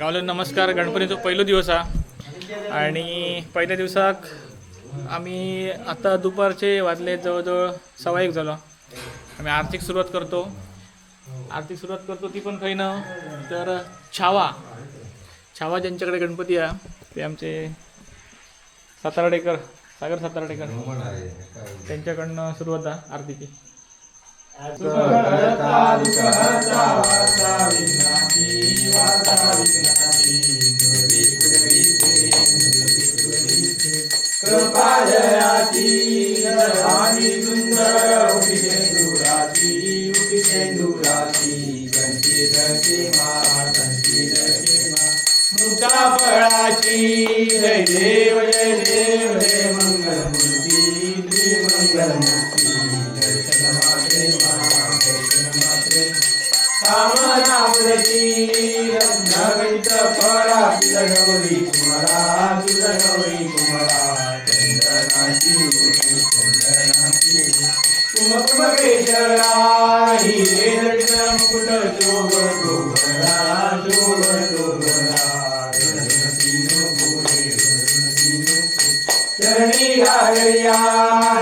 गावला नमस्कार. गणपतीचो पहिलो दिवस हा. आणि पहिल्या दिवसाक आम्ही आता दुपारचे वाजले जवळजवळ सव्वा एक झालो. आम्ही आर्थिक सुरुवात करतो. आर्थिक सुरुवात करतो ती पण काही ना. तर छावा. छावा ज्यांच्याकडे गणपती आहे ते आमचे साताराडेकर सागर साताराडेकर. त्यांच्याकडनं सुरुवात आहे आरतीची. जय देव जय देव जय मंगलमूर्ती श्री मंगलमूर्ती दर्शन मात्रे दर्शन मात्रे कामनावरती नगरित फळा तुझ गौरी कुमारा तुझ गौरी कुमारा चंदनाची ओटी, चंदनाची कुमकुमकेशरा हिरे जडित मुकुट शोभ शोभरा शोभ शोभरा चरणी घालया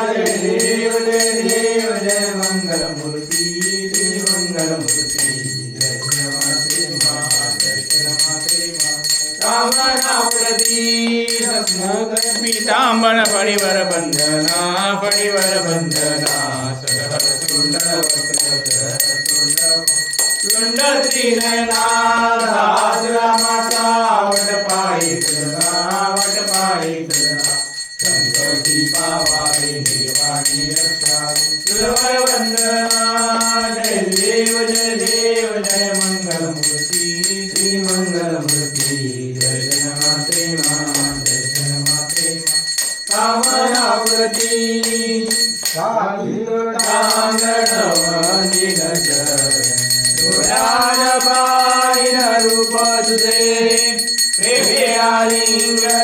जय देव जय देव जय मंगलमूर्ती श्री मंगलमूर्ती दर्शन मात्रे मा दर्शन मात्रे पीतांबण फणीवर बंधना फणीवर बंधना त्रिनयना माता वट पायी वट सदा संकटी पावारे निर्वाणी रक्षा सुरवर वंदना जय देव जय देव जय मंगलमूर्ती श्री मंगलमूर्ती दर्शन मात्रे मा दर्शन मात्रे मा कामनावृती पाहिन रूप तुझे प्रेमे आलिंगन आनंद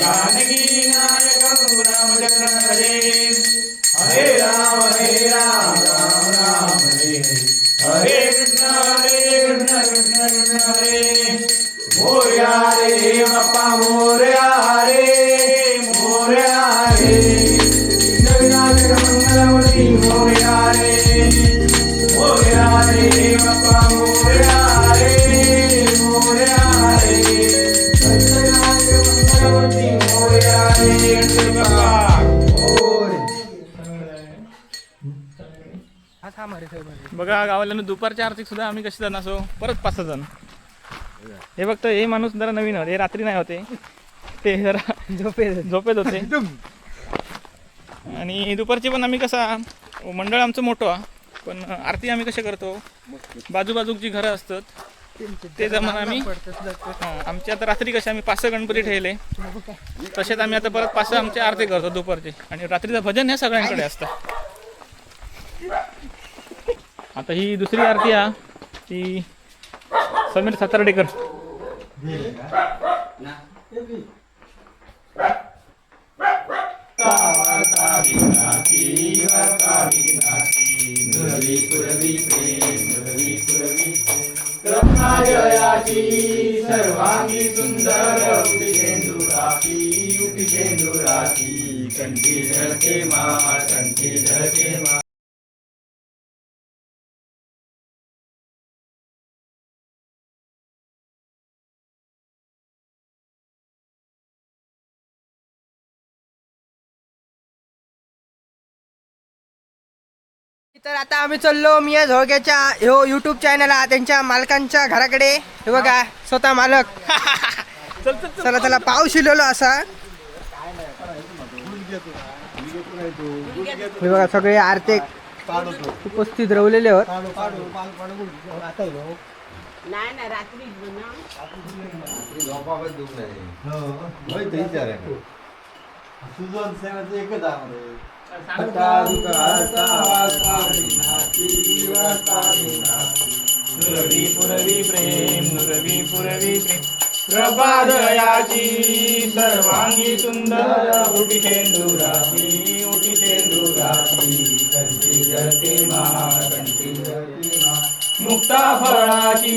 जानकीनायकं राम हरे राम। बघा गावाला दुपारच्या आरतीक सुद्धा आम्ही कशी जण असो? परत पाच जण. हे फक्त हे माणूस जरा नवीन होते हे रात्री नाही होते. ते जरा झोपे झोपेत होते. आणि दुपारची पण आम्ही कसा मंडळ आमचं मोठं. पण आरती आम्ही कशा करतो? बाजूबाजूक जी घरं असतात ते जमान आम्ही हा, आमची आता रात्री कसे आम्ही पाच गणपती ठेवले. तसेच आम्ही आता परत पाच सहा आमची आरती करतो दुपारची. आणि रात्रीचं भजन हे सगळ्यांकडे असतं. आता ही दुसरी आरती हा. ती समीर सातार्डेकर. सर्वांगी सुंदर उटिकेंदुराची उटिकेंदुराची कंठी धरते मा कंठी धरते मा तर आता आम्ही चाललो मिया झोळक्याच्या ह्यो युट्यूब चॅनल हा त्यांच्या मालकांच्या घराकडे. हे बघा स्वतः मालक. चल चल चल. चला त्याला पाऊस शिरलेलो असा. हे बघा सगळे आर्थिक उपस्थित रवलेले होत नाही पुरवी पुरवी प्रेम नुरवी पुरवी प्रेम प्रभादयाची सर्वांगी सुंदर उटी शेंदुराची उटी शेंदुराची कंठी जळते मा कंठी जळते मा. मुक्ता फळाची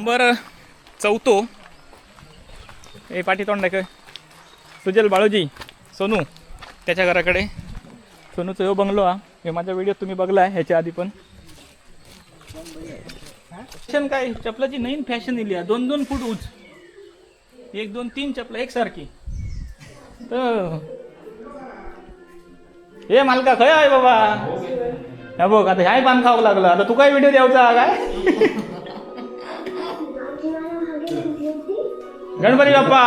नंबर चौथो. ए पाठीतोंड तोंड सुजल बाळूजी सोनू त्याच्या घराकडे. सोनूचा यो बंगलो हा. हे माझ्या व्हिडिओ तुम्ही बघलाय ह्याच्या आधी पण. फॅशन काय? चपलाची नवीन फॅशन दिली आहे. दोन दोन फूट उंच. एक दोन तीन चपला एकसारखी. तर हे मालका खय आहे बाबा? हा बघ आता ह्याही पान खावं लागलं. आता तू काय व्हिडिओ द्यायचा काय? गणपती बाप्पा.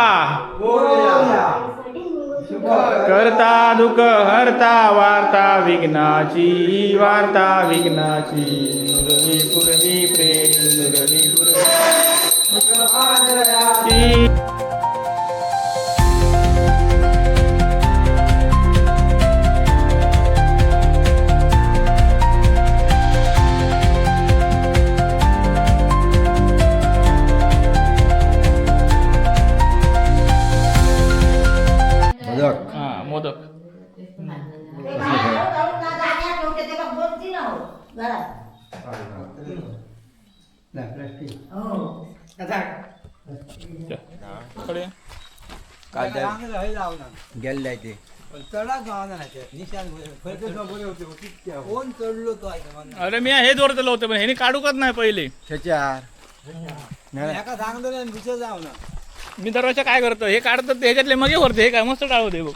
करता दुःख हरता वार्ता विघ्नाची वार्ता विघ्नाची. नुरवी प्रेम नुरवी कडे गेल्ले ते. अरे मी हे जोरतलं होतं पण ह्याने काढूकच नाही पहिले. त्याच्यार मी दरवाजा काय करतो हे काढतात ते ह्याच्यातले मगे वरते हे काय मस्त टाळवते बघ.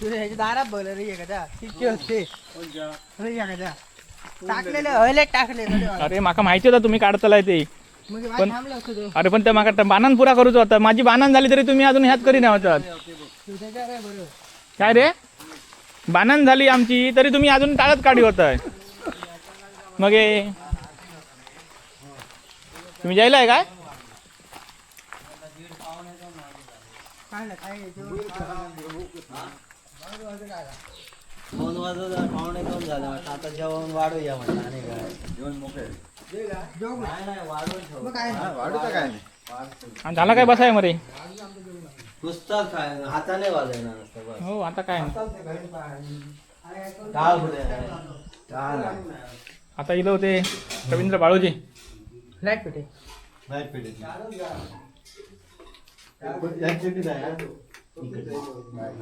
तुझ्या ह्याच्या दारात रे होते? टाकलेले टाकले अरे माका माहिती होता तुम्ही काढतलाय ते. पण-. अरे पण त्या माका बानान पुरा करूच होता माझी बानान झाली तरी तुम्ही अजून ह्यात करी नाही होतात तू त्याच्या काय रे बानान झाली आमची तरी तुम्ही अजून टाळत काढी होताय. मग तुम्ही जायलाय काय? दोन वाजता पाहुणे दोन झाले आता जेवण वाढूया म्हटलं आणि काय? जेवण मोकळे काय वाढूचं काय नाही आणि झाला काय बसाय मरे? नुसताच काय हाताने वाजायला नसतं बस. हो आता काय? टाळ पुढे टाळ नाही. आता इथं होते रवींद्र बाळूजी. लाइट पेटे नाही.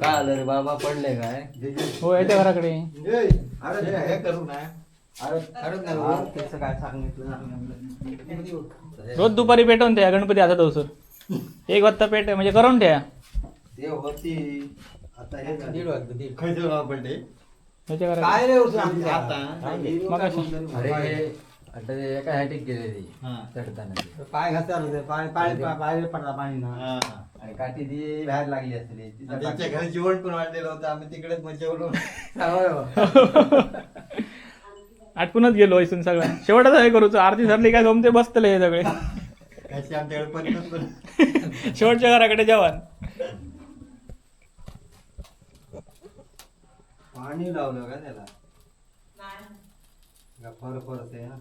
काय आलं रे? बाबा पडले काय? हो याच्या घराकडे. अरे हे करू ना. रोज दुपारी पेटवून ठेवा गणपती आता दोसर एक वाजता पेट म्हणजे करून ठेवा. ते होती आता हे काय रे मग. अरे आता ते एका हॅटिक गेले ते हा. चढताना ते. पाय घासायला पाणी पाणी पाय पडला पाणी ना. आणि काठी ती बाहेर लागली असते त्यांच्या घरी जेवण पण वाढलेलं होतं आम्ही तिकडेच मग जेवलो आटपूनच गेलो इथून सगळं. शेवटच हे करूच. आरती ठरली काय जमते बसतले हे सगळे. आमच्याकडे शेवटच्या घराकडे जेवण. पाणी लावलं का त्याला? गप्पर परते ना?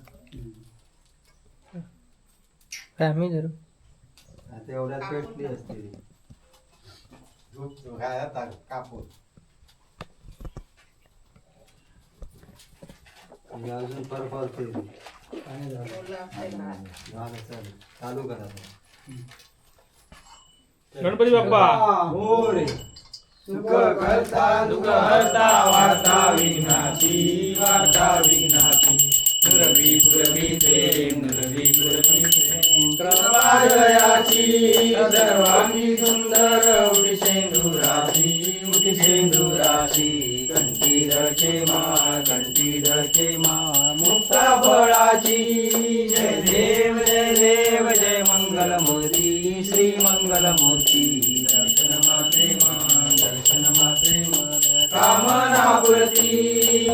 काय मी धरू? आता एवढ्यात पेटली असते. ती. काय आता कापून. आणि अजून पर परते ती. झालं, चालेल. चालू करा गणपती बाप्पा. हो रे सुख करता दुःख हरता वार्ता विघ्नाची वार्ता विघ्नाची. पुरवीचे नुरवी पुरवीचे कृपालयाची सर्वांगी सुंदर उटी शेंदुराची उटी शेंदुराची कंठी मा घंटी धरचे मा मुक्ता फळाची. जय देव जय देव जय मंगल मूर्ती श्री मंगल मूर्ती दर्शन मात्रे मा दर्शन मात्रे मा. कामना पुरती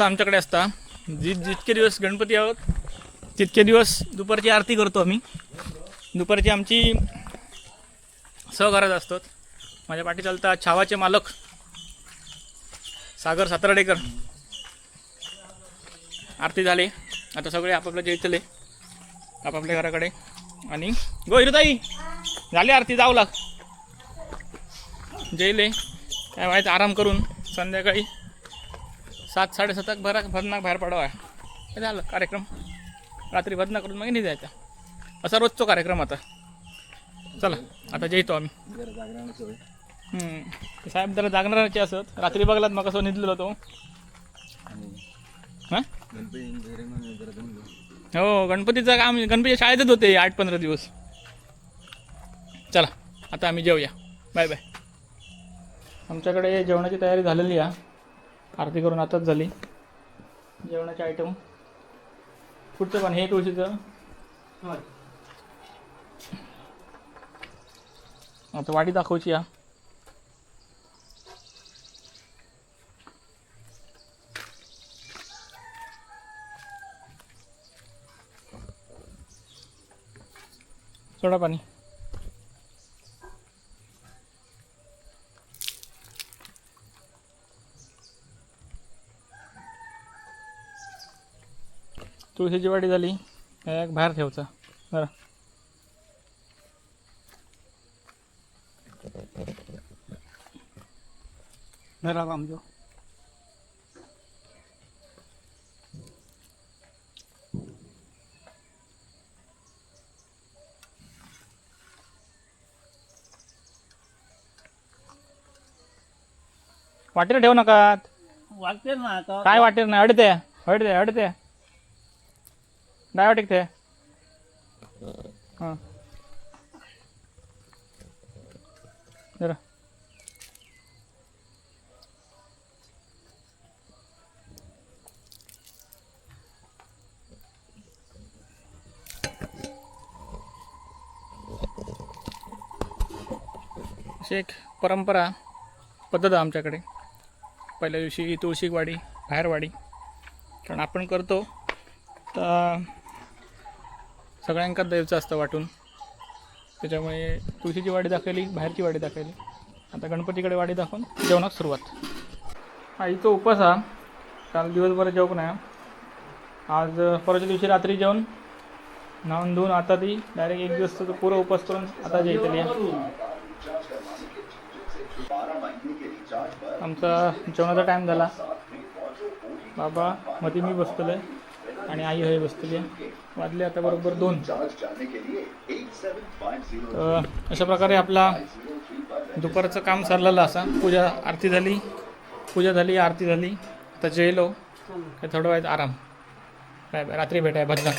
असं आमच्याकडे असता. जी जितके दिवस गणपती आहोत तितके दिवस दुपारची आरती करतो आम्ही. दुपारची आमची सहघरात असतात माझ्या पाठी चालतात छावाचे मालक सागर सातराडेकर. आरती झाले. आता सगळे आपापल्या जेतले आपापल्या घराकडे. आणि गो हिरुताई झाली आरती जाऊ लाग. जेले काय माहीत आराम करून संध्याकाळी सात साडेसाताक भरा भरनाक बाहेर पडावा. हे झालं कार्यक्रम. रात्री भजना करून मग नाही जायचा. असा रोजचो कार्यक्रम आता. चला आता जेतो आम्ही. हम्म. साहेब जरा जागणाराचे असत रात्री बघलात मग कसं निधलेलो तो हां? हो गणपतीचं काम गणपतीच्या शाळेतच होते आठ पंधरा दिवस. चला आता आम्ही जेवूया बाय बाय. आमच्याकडे जेवणाची तयारी झालेली आहे. आरती करून आताच झाली. जेवणाचे आयटम पुढचं पण हे तुळशीचं. आता वाटी दाखवची या. सोडा पाणी. तुळशीची वाटी झाली. एक बाहेर ठेवचा. बरं. वाटेर ठेवू नका. वागते ना आता. काय वाटेर नाही? अडते. अडते अडते. डायवाटिक थे हाँ. जरा. अशी एक परंपरा पद्धत आहे आमच्याकडे. पहिल्या दिवशी तुळशीवाडी बाहेरवाडी. कारण आपण करतो तर सगळ्यांकाच द्यायचं असतं वाटून. त्याच्यामुळे तुळशीची वाडी दाखवली बाहेरची वाडी दाखवली. आता गणपतीकडे वाडी दाखवून जेवणाक सुरुवात. हा इथं उपवास हा काल दिवसभर जेवण नाही आज परवाच्या दिवशी रात्री जेवण. न्हावून धुवून आता ती. डायरेक्ट एक दिवस तो पुरं उपवास करून आता जेवतली आमचा जेवणाचा टाईम झाला. बाबा मध्ये मी बसतलोय आणि आई हवी बसतली वाजले आता बरोबर दोन. तर अशा प्रकारे आपला दुपारचं काम चाललेलं असा. पूजा आरती झाली. पूजा झाली आरती झाली. आता जेलो काय थोडं वेळ आराम. Bye bye. रात्री भेटाय भजन